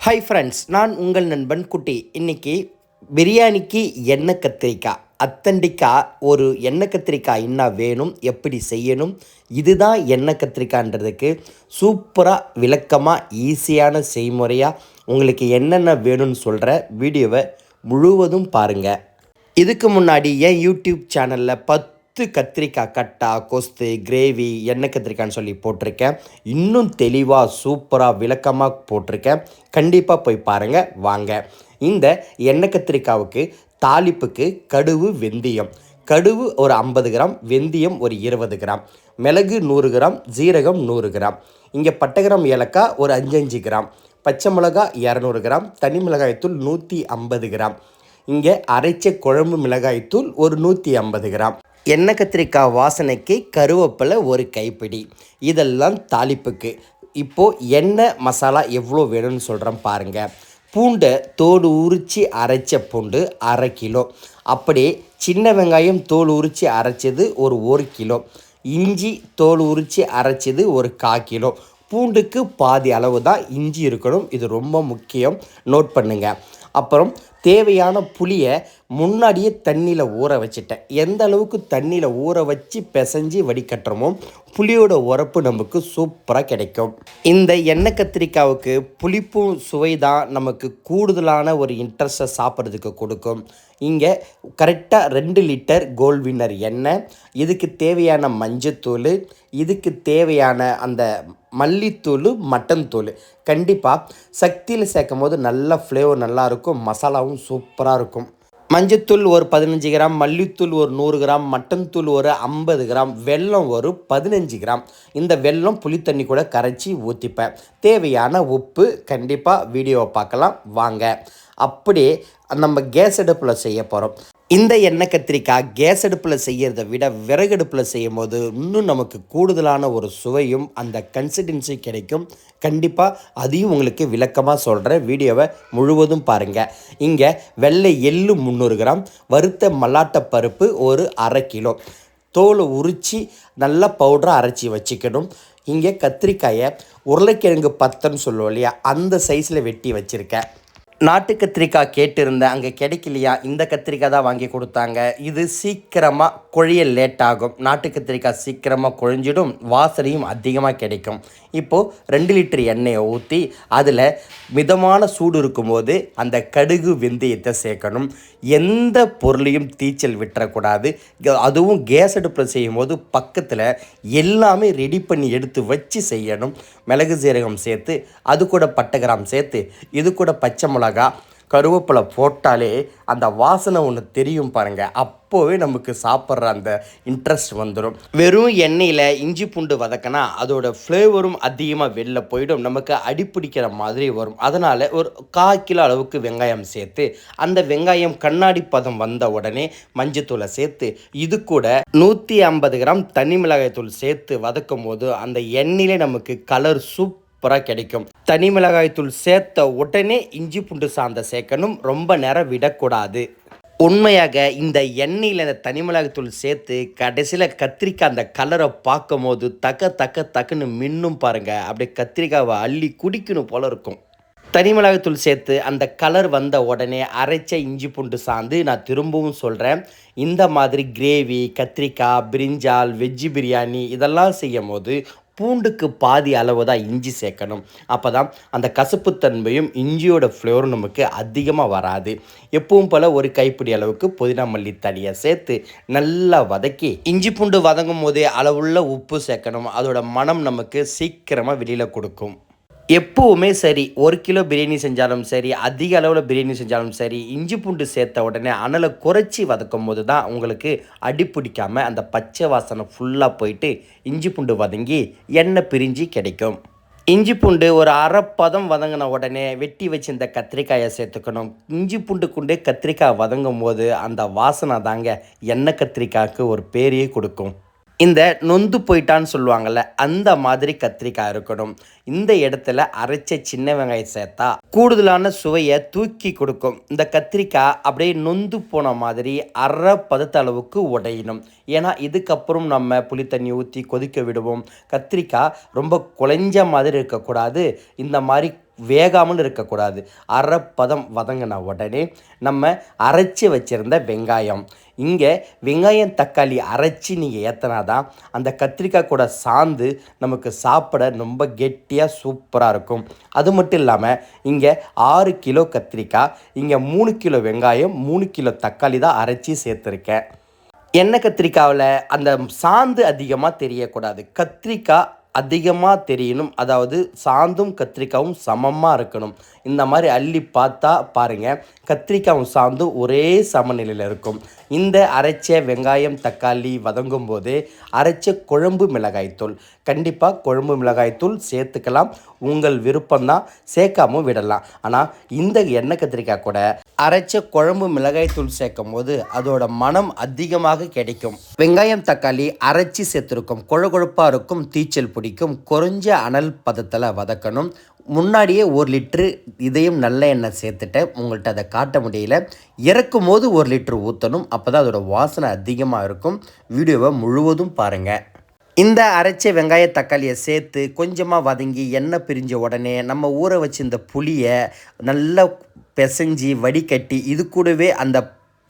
Hi friends நான் உங்கள் நண்பன் குட்டி. இன்னைக்கு பிரியாணிக்கு எண்ணெய் கத்திரிக்காய். அத்தண்டிக்காய் ஒரு எண்ணெய் கத்திரிக்காய் என்ன வேணும் எப்படி செய்யணும் இதுதான் எண்ணெய் கத்திரிக்காய்ன்றதுக்கு சூப்பராக விளக்கமாக ஈஸியான செய்முறையாக உங்களுக்கு என்னென்ன வேணும்னு சொல்கிற வீடியோவை முழுவதும் பாருங்கள் இதுக்கு முன்னாடி என் யூடியூப் சேனலில் பத்து கத்திரிக்காய் கட்டா கொஸ்து கிரேவி எண்ணெய் கத்திரிக்காய்னு சொல்லி போட்டிருக்கேன். இன்னும் தெளிவாக சூப்பராக விளக்கமாக போட்டிருக்கேன். கண்டிப்பாக போய் பாருங்கள் வாங்க. இந்த எண்ணெய் கத்திரிக்காவுக்கு தாளிப்புக்கு கடுகு வெந்தயம். கடுகு ஒரு ஐம்பது கிராம் வெந்தயம் ஒரு இருபது கிராம். மிளகு நூறு கிராம் ஜீரகம் நூறு கிராம். இங்கே பட்டகிராம் ஏலக்காய் ஒரு அஞ்சு அஞ்சு கிராம். பச்சை மிளகாய் இரநூறு கிராம். தனி மிளகாய்த்தூள் நூற்றி ஐம்பது கிராம். இங்கே அரைச்ச குழம்பு மிளகாய்த்தூள் ஒரு நூற்றி ஐம்பது கிராம். எண்ணெய் கத்திரிக்காய் வாசனைக்கு கருவேப்பிலை ஒரு கைப்பிடி. இதெல்லாம் தாளிப்புக்கு. இப்போது எண்ணெய் மசாலா எவ்வளோ வேணும்னு சொல்கிறேன் பாருங்கள் பூண்டை தோடு உரித்து அரைச்ச பூண்டு அரை கிலோ. அப்படியே சின்ன வெங்காயம் தோல் உரித்து அரைச்சது ஒரு ஒரு கிலோ. இஞ்சி தோல் உரித்து அரைச்சது ஒரு கா கிலோ. பூண்டுக்கு பாதி அளவு தான் இஞ்சி இருக்கணும். இது ரொம்ப முக்கியம். நோட் பண்ணுங்கள் அப்புறம் தேவையான புளியை முன்னாடியே தண்ணியில் ஊற வச்சுட்டேன். எந்த அளவுக்கு தண்ணியில் ஊற வச்சு பிசைஞ்சு வடிகட்டுறோமோ புளியோட உரப்பு நமக்கு சூப்பராக கிடைக்கும். இந்த எண்ணெய் கத்திரிக்காவுக்கு புளிப்பும் சுவை தான் நமக்கு கூடுதலான ஒரு இன்ட்ரெஸ்ட்டை சாப்பிட்றதுக்கு கொடுக்கும். இங்கே கரெக்டாக ரெண்டு லிட்டர் கோல் வின்னர் எண்ணெய் இதுக்கு தேவையான மஞ்சத்தூள் இதுக்கு தேவையான அந்த மல்லித்தூள் மட்டன் தூள் கண்டிப்பாக சக்தியில் சேர்க்கும் போது நல்ல ஃப்ளேவர் நல்லாயிருக்கும் மசாலாவும் சூப்பராக இருக்கும். மஞ்சத்தூள் ஒரு பதினஞ்சு கிராம் மல்லித்தூள் ஒரு நூறு கிராம் மட்டன் தூள் ஒரு ஐம்பது கிராம் வெல்லம் ஒரு பதினஞ்சு கிராம். இந்த வெல்லம் புளித்தண்ணி கூட கரைச்சி ஊற்றிப்பேன் தேவையான உப்பு கண்டிப்பாக வீடியோவை பார்க்கலாம். வாங்க. அப்படியே நம்ம கேஸ் அடுப்பில் செய்ய போகிறோம் இந்த எண்ணெய் கத்திரிக்காய் கேஸ் அடுப்பில் செய்கிறத விட விறகடுப்பில் செய்யும் போது இன்னும் நமக்கு கூடுதலான ஒரு சுவையும் அந்த கன்சிஸ்டன்சி கிடைக்கும். கண்டிப்பாக அதையும் உங்களுக்கு விளக்கமாக சொல்கிறேன் வீடியோவை முழுவதும் பாருங்கள் இங்கே வெள்ளை எள்ளு முந்நூறு கிராம் வறுத்த மல்லாட்ட பருப்பு ஒரு அரை கிலோ. தோலை உரித்து நல்லா பவுடராக அரைச்சி வச்சுக்கணும். இங்கே கத்திரிக்காயை உருளைக்கிழங்கு பத்தன்னு சொல்லுவோம் இல்லையா? அந்த சைஸில் வெட்டி வச்சுருக்கேன். நாட்டு கத்திரிக்காய் கேட்டிருந்தேன் அங்கே கிடைக்கலையா? இந்த கத்திரிக்காய் தான் வாங்கி கொடுத்தாங்க. இது சீக்கிரமாக குழைய லேட் ஆகும். நாட்டு கத்திரிக்காய் சீக்கிரமாக குழஞ்சிடும். வாசனையும் அதிகமாக கிடைக்கும். இப்போது ரெண்டு லிட்டர் எண்ணெயை ஊற்றி அதில் மிதமான சூடு இருக்கும்போது அந்த கடுகு வெந்தயத்தை சேர்க்கணும். எந்த பொருளையும் தீச்சல் விட்டுறக்கூடாது. அதுவும் கேஸ் அடுப்பில் செய்யும்போது பக்கத்தில் எல்லாமே ரெடி பண்ணி எடுத்து வச்சு செய்யணும். மிளகு சீரகம் சேர்த்து அது கூட பட்டை கிராம் சேர்த்து இது கூட பச்சை மிளகா கருவேப்பிலை போட்டாலே அந்த வாசனை ஒன்று தெரியும் பாருங்க. அப்போவே நமக்கு சாப்பிட்ற அந்த இன்ட்ரெஸ்ட் வந்துடும் வெறும் எண்ணெயில் இஞ்சி பூண்டு வதக்கினா அதோட ஃப்ளேவரும் அதிகமாக வெளில போயிடும். நமக்கு அடிப்பிடிக்கிற மாதிரி வரும். அதனால் ஒரு கால் கிலோ அளவுக்கு வெங்காயம் சேர்த்து அந்த வெங்காயம் கண்ணாடி பதம் வந்த உடனே மஞ்சத்தூளை சேர்த்து இது கூட நூற்றி ஐம்பது கிராம் தனி மிளகாய் தூள் சேர்த்து வதக்கும் போது அந்த எண்ணெயிலே நமக்கு கலர் சூப் சூப்பராக கிடைக்கும். தனி மிளகாய்த்தூள் சேர்த்த உடனே இஞ்சி பூண்டு சாந்த சேர்க்கணும். ரொம்ப நேரம் விடக்கூடாது. உண்மையாக இந்த எண்ணெயில் இந்த தனி மிளகாய் தூள் சேர்த்து கடைசியில் கத்திரிக்காய் அந்த கலரை பார்க்கும் போது தக்க தக்க தக்குன்னு மின்னும் பாருங்க. அப்படியே கத்திரிக்காவை அள்ளி குடிக்கணும் போல இருக்கும். தனி மிளகாய்த்தூள் சேர்த்து அந்த கலர் வந்த உடனே அரைச்ச இஞ்சி பூண்டு சாந்து நான் திரும்பவும் சொல்கிறேன் இந்த மாதிரி கிரேவி கத்திரிக்காய் பிரிஞ்சால் வெஜ்ஜி பிரியாணி இதெல்லாம் செய்யும் போது பூண்டுக்கு பாதி அளவு தான் இஞ்சி சேர்க்கணும். அப்போ தான் அந்த கசப்புத்தன்மையும் இஞ்சியோட ஃப்ளேவரும் நமக்கு அதிகமாக வராது. எப்பவும் போல் ஒரு கைப்பிடி அளவுக்கு புதினா மல்லி தனியாக சேர்த்து நல்லா வதக்கி இஞ்சி பூண்டு வதங்கும் போதே அளவுள்ள உப்பு சேர்க்கணும். அதோட மனம் நமக்கு சீக்கிரமாக வெளியில் கொடுக்கும். எப்பவுமே சரி ஒரு கிலோ பிரியாணி செஞ்சாலும் சரி அதிக அளவில் பிரியாணி செஞ்சாலும் சரி இஞ்சி பூண்டு சேர்த்த உடனே அனலை குறைச்சி வதக்கும் போது தான் உங்களுக்கு அடி பிடிக்காம அந்த பச்சை வாசனை ஃபுல்லாக போயிட்டு இஞ்சி பூண்டு வதங்கி எண்ணெய் பிரிஞ்சு கிடைக்கும். இஞ்சி பூண்டு ஒரு அரைப்பதம் வதங்கின உடனே வெட்டி வச்சிருந்த கத்திரிக்காயை சேர்த்துக்கணும். இஞ்சி பூண்டு கொண்டு கத்திரிக்காய் வதங்கும் போது அந்த வாசனை தாங்க எண்ணெய் கத்திரிக்காய்க்கு ஒரு பேரையே கொடுக்கும். இந்த நொந்து போயிட்டான்னு சொல்லுவாங்கள்ல அந்த மாதிரி கத்திரிக்காய் இருக்கணும். இந்த இடத்துல அரைச்ச சின்ன வெங்காயம் சேர்த்தா கூடுதலான சுவையை தூக்கி கொடுக்கும். இந்த கத்திரிக்காய் அப்படியே நொந்து போன மாதிரி அரை பதத்த அளவுக்கு உடையணும். ஏன்னா இதுக்கப்புறம் நம்ம புளி தண்ணி ஊற்றி கொதிக்க விடுவோம். கத்திரிக்காய் ரொம்ப குலைஞ்ச மாதிரி இருக்கக்கூடாது. இந்த மாதிரி வேகாமல் இருக்கக்கூடாது. அரை பதம் வதங்கின உடனே நம்ம அரைச்சி வச்சுருந்த வெங்காயம். இங்கே வெங்காயம் தக்காளி அரைச்சி நீங்கள் ஏற்றினாதான் அந்த கத்திரிக்காய் கூட சாந்து நமக்கு சாப்பிட ரொம்ப கெட்டியாக சூப்பராக இருக்கும். அது மட்டும் இல்லாமல் இங்கே ஆறு கிலோ கத்திரிக்காய் இங்கே மூணு கிலோ வெங்காயம் மூணு கிலோ தக்காளி தான் அரைச்சி சேர்த்துருக்கேன். எண்ணெய் கத்திரிக்காவில் அந்த சாந்து அதிகமாக தெரியக்கூடாது. கத்திரிக்காய் அதிகமாக தெரியணும். அதாவது சாந்தும் கத்திரிக்காவும் சமமாக இருக்கணும். இந்த மாதிரி அள்ளி பார்த்தா பாருங்கள் கத்திரிக்காவும் சாந்தும் ஒரே சமநிலையில் இருக்கும். இந்த அரைச்ச வெங்காயம் தக்காளி வதங்கும் போது அரைச்ச குழம்பு மிளகாய்த்தூள். கண்டிப்பாக குழம்பு மிளகாய்த்தூள் சேர்த்துக்கலாம். உங்கள் விருப்பம்தான் சேர்க்காம விடலாம். ஆனால் இந்த எண்ணெய் கத்திரிக்காய் கூட அரைச்ச குழம்பு மிளகாய்த்தூள் சேர்க்கும் போது அதோட மனம் அதிகமாக கிடைக்கும். வெங்காயம் தக்காளி அரைச்சி சேர்த்துருக்கும். கொழகொழப்பாக இருக்கும் தீச்சல் பிடிக்கும். குறைஞ்ச அனல் பதத்தில் வதக்கணும். முன்னாடியே ஒரு லிட்ரு இதையும் நல்ல எண்ணெய் சேர்த்துட்டேன் உங்கள்கிட்ட அதை காட்ட முடியல. இறக்கும் போது ஒரு லிட்ரு ஊற்றணும் அப்போ தான் அதோட வாசனை அதிகமாக இருக்கும். வீடியோவை முழுவதும் பாருங்கள் இந்த அரைச்ச வெங்காய தக்காளியை சேர்த்து கொஞ்சமாக வதங்கி எண்ணெய் பிரிஞ்ச உடனே நம்ம ஊற வச்சு இந்த புளியை நல்லா பிசைஞ்சு வடிகட்டி இது கூடவே அந்த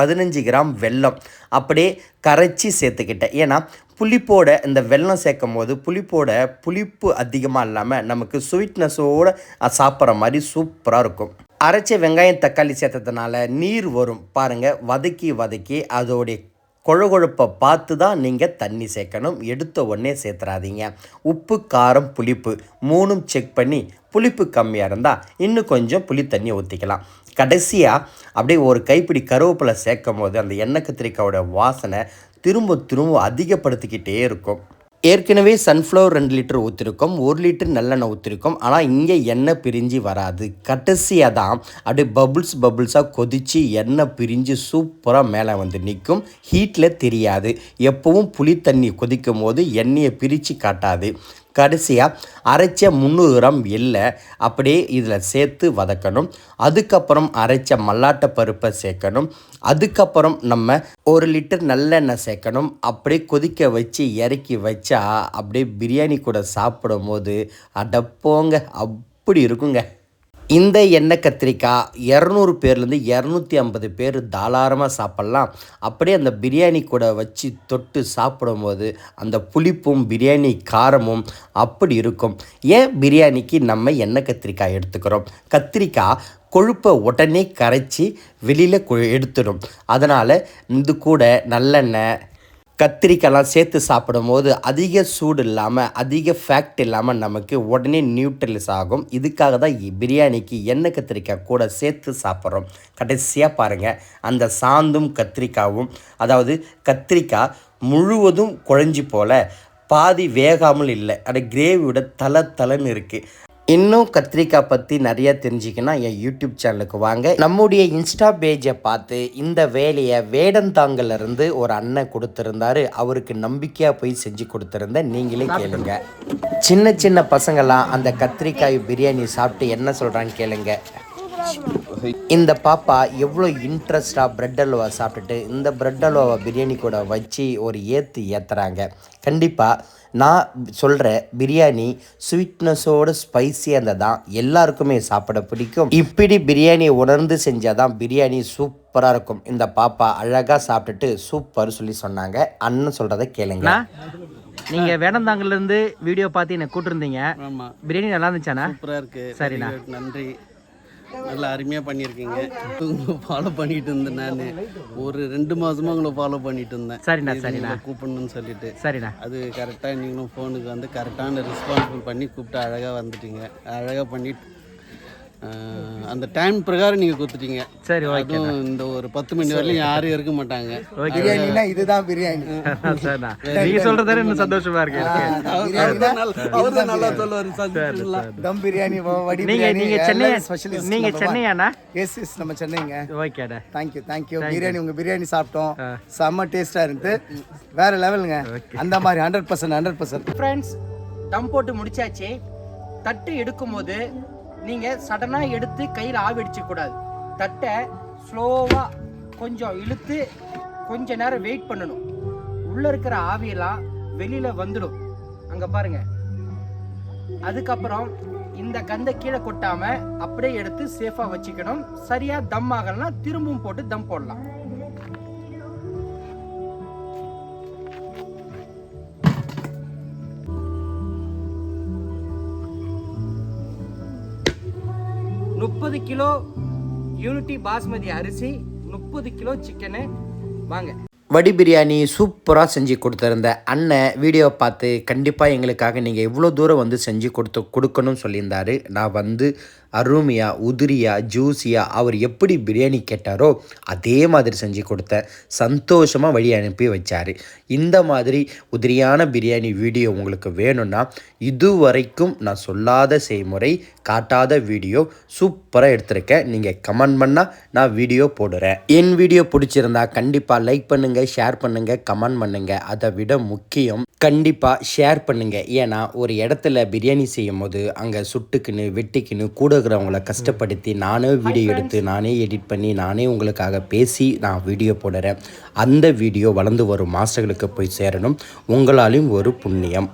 பதினஞ்சு கிராம் வெல்லம். அப்படியே கரைச்சி சேர்த்துக்கிட்டேன். ஏன்னா புளிப்போட இந்த வெல்லம் சேர்க்கும் போது புளிப்போட புளிப்பு அதிகமாக இல்லாமல் நமக்கு ஸ்வீட்னஸோடு சாப்பிட்ற மாதிரி சூப்பராக இருக்கும். அரைச்ச வெங்காயம் தக்காளி சேர்த்ததுனால நீர் வரும். பாருங்கள் வதக்கி வதக்கி அதோடைய கொழகொழப்பை பார்த்து தான் நீங்கள் தண்ணி சேர்க்கணும். எடுத்த உடனே சேர்த்துறாதீங்க. உப்பு காரம் புளிப்பு மூணும் செக் பண்ணி புளிப்பு கம்மியாக இருந்தால் இன்னும் கொஞ்சம் புளி தண்ணி ஊற்றிக்கலாம் கடைசியாக அப்படியே ஒரு கைப்பிடி கருவேப்பிலை சேர்க்கும் போது அந்த எண்ணெய் கத்திரிக்காயோட வாசனை திரும்ப திரும்ப அதிகப்படுத்திக்கிட்டே இருக்கும். ஏற்கனவே சன்ஃப்ளவர் ரெண்டு லிட்டர் ஊற்றிருக்கோம் ஒரு லிட்டர் நல்லெண்ணெய் ஊற்றிருக்கோம் ஆனால் இங்கே எண்ணெய் பிரிஞ்சு வராது. கடைசியாக தான் அப்படியே பபுள்ஸ் பபுள்ஸாக கொதித்து எண்ணெய் பிரிஞ்சு சூப்பராக மேலே வந்து நிற்கும் ஹீட்டில் தெரியாது. எப்போவும் புளி தண்ணி கொதிக்கும் போது எண்ணெயை பிரித்து காட்டாது. கடைசியாக அரைச்ச முந்நூறு கிராம் எள்ளை அப்படியே இதில் சேர்த்து வதக்கணும். அதுக்கப்புறம் அரைச்ச மல்லாட்டை பருப்பை சேர்க்கணும். அதுக்கப்புறம் நம்ம ஒரு லிட்டர் நல்லெண்ணெய் சேர்க்கணும். அப்படியே கொதிக்க வச்சு இறக்கி வச்சா அப்படியே பிரியாணி கூட சாப்பிடும் போது அடப்போங்க. அப்படி இருக்குங்க. இந்த எண்ணெய் கத்திரிக்காய் இரநூறு பேர்லேருந்து இரநூத்தி ஐம்பது பேர் தாராளமாக சாப்பிட்லாம். அப்படியே அந்த பிரியாணி கூட வச்சு தொட்டு சாப்பிடும்போது அந்த புளிப்பும் பிரியாணி காரமும் அப்படி இருக்கும். ஏன் பிரியாணிக்கு நம்ம எண்ணெய் கத்திரிக்காய் எடுத்துக்கிறோம்? கத்திரிக்காய் கொழுப்பை உடனே கரைச்சி வெளியில் எடுத்துடும். அதனால் இது கூட நல்லெண்ணெய் கத்திரிக்காய்லாம் சேர்த்து சாப்பிடும்போது அதிக சூடு இல்லாமல் அதிக ஃபேக்ட் இல்லாமல் நமக்கு உடனே நியூட்ரலைஸ் ஆகும். இதுக்காக தான் பிரியாணிக்கு எண்ணெய் கத்திரிக்காய் கூட சேர்த்து சாப்பிட்றோம். கடைசியாக பாருங்கள் அந்த சாந்தும் கத்திரிக்காவும் அதாவது கத்திரிக்காய் முழுவதும் குழஞ்சி போல் பாதி வேகாமல் இல்லை. அந்த கிரேவியோட தலை தலைன்னு இருக்குது இன்னும் கத்திரிக்காய் பற்றி நிறைய தெரிஞ்சுக்கணும் என் யூடியூப் சேனலுக்கு வாங்க. நம்முடைய இன்ஸ்டா பேஜை பார்த்து இந்த வேலையை வேடந்தாங்கல்ல இருந்து ஒரு அண்ணன் கொடுத்துருந்தாரு. அவருக்கு நம்பிக்கையாக போய் செஞ்சு கொடுத்துருந்தேன். நீங்களே கேளுங்க. சின்ன சின்ன பசங்களாம் அந்த கத்திரிக்காய் பிரியாணி சாப்பிட்டு என்ன சொல்கிறாங்க கேளுங்க. இந்த பாப்பா எவ்வளோ இன்ட்ரெஸ்டாக பிரெட் அல்வா சாப்பிட்டுட்டு இந்த பிரெட் அல்வாவை பிரியாணி கூட வச்சு ஒரு ஏற்று ஏற்றுறாங்க கண்டிப்பாக நான் சொல்கிற பிரியாணி ஸ்வீட்னஸோட ஸ்பைஸியாக இருந்தால் தான் எல்லாருக்குமே சாப்பிட பிடிக்கும். இப்படி பிரியாணி உணர்ந்து செஞ்சால் தான் பிரியாணி சூப்பராக இருக்கும். இந்த பாப்பா அழகாக சாப்பிட்டுட்டு சூப்பர் சொல்லி சொன்னாங்க. அண்ணன் சொல்கிறத கேளுங்க. நீங்க வேடந்தாங்கல்ல இருந்து வீடியோ பார்த்து என்ன கூட்டிருந்தீங்க. பிரியாணி நல்லா இருந்துச்சாண்ணா? சூப்பராக இருக்கு. சரிண்ணா. நன்றி. நல்லா அருமையாக பண்ணியிருக்கீங்க. உங்களை ஃபாலோ பண்ணிட்டு இருந்தேன் நான். ஒரு ரெண்டு மாசமா உங்களை ஃபாலோ பண்ணிட்டு இருந்தேன். சரிண்ணா சரிண்ணா. கூப்பிடணும்னு சொல்லிட்டு. சரிண்ணா. அது கரெக்டாக நீங்களும் ஃபோனுக்கு வந்து கரெக்டான ரெஸ்பான்சிபிள் பண்ணி கூப்பிட்டு அழகாக வந்துட்டீங்க. அழகாக ஆஹ், அந்த டைம் பிரகாரம் நீங்கள் கொடுத்துட்டீங்க. சரி ஓகே இந்த ஒரு பத்து மணி வரையிலும் யாரும் இருக்க மாட்டாங்க. பிரியாணினா இதுதான் பிரியாணி. நீங்க சொல்றது இன்னும் சந்தோஷமா இருக்கு. தம் பிரியாணி வடி நீங்க நீங்க சென்னை ஸ்பெஷலிஸ்ட் நீங்க சென்னையாண்ணா? எஸ் எஸ் நம்ம சென்னைங்க. ஓகேண்ணா தேங்க்யூ தேங்க்யூ பிரியாணி உங்க பிரியாணி சாப்பிட்டோம். செம்ம டேஸ்டா இருந்து வேற லெவலுங்க அந்த மாதிரி hundred percent hundred percent friends டம் போட்டு முடிச்சாச்சு. தட்டு எடுக்கும்போது நீங்கள் சடனாக எடுத்து கையில் ஆவி அடிச்சிக்கூடாது தட்டை ஸ்லோவாக கொஞ்சம் இழுத்து கொஞ்ச நேரம் வெயிட் பண்ணணும். உள்ளே இருக்கிற ஆவியெல்லாம் வெளியில் வந்துடும். அங்கே பாருங்கள் அதுக்கப்புறம் இந்த கந்தை கீழே கொட்டாமல் அப்படியே எடுத்து சேஃபாக வச்சுக்கணும். சரியாக தம் ஆகலைன்னா திரும்பவும் போட்டு தம் போடலாம். முப்பது கிலோ யூனிட்டி பாஸ்மதி அரிசி முப்பது கிலோ சிக்கனு வாங்க. வடி பிரியாணி சூப்பராக செஞ்சு கொடுத்துருந்த அண்ணன் வீடியோ பார்த்து கண்டிப்பாக எங்களுக்காக நீங்கள் எவ்வளோ தூரம் வந்து செஞ்சு கொடுத்து கொடுக்கணும்னு சொல்லியிருந்தாரு. நான் வந்து அருமையாக உதிரியாக ஜூஸியாக அவர் எப்படி பிரியாணி கேட்டாரோ அதே மாதிரி செஞ்சு கொடுத்த சந்தோஷமாக வழி அனுப்பி வச்சார். இந்த மாதிரி உதிரியான பிரியாணி வீடியோ உங்களுக்கு வேணும்னா இதுவரைக்கும் நான் சொல்லாத செய்முறை காட்டாத வீடியோ சூப்பராக எடுத்திருக்கேன். நீங்கள் கமெண்ட் பண்ணால் நான் வீடியோ போடுறேன். என் வீடியோ பிடிச்சிருந்தா கண்டிப்பாக லைக் பண்ணுங்கள் ஷேர் பண்ணுங்கள் கமெண்ட் பண்ணுங்கள் அதை விட முக்கியம் கண்டிப்பாக ஷேர் பண்ணுங்கள் ஏன்னா ஒரு இடத்துல பிரியாணி செய்யும் போது அங்கே சுட்டுக்குன்னு வெட்டிக்குன்னு கூட இருக்கிறவங்கள கஷ்டப்படுத்தி நானே வீடியோ எடுத்து நானே எடிட் பண்ணி நானே உங்களுக்காக பேசி நான் வீடியோ போடுறேன். அந்த வீடியோ வளர்ந்து வரும் மாஸ்டர்களுக்கு போய் சேரணும். உங்களாலையும் ஒரு புண்ணியம்.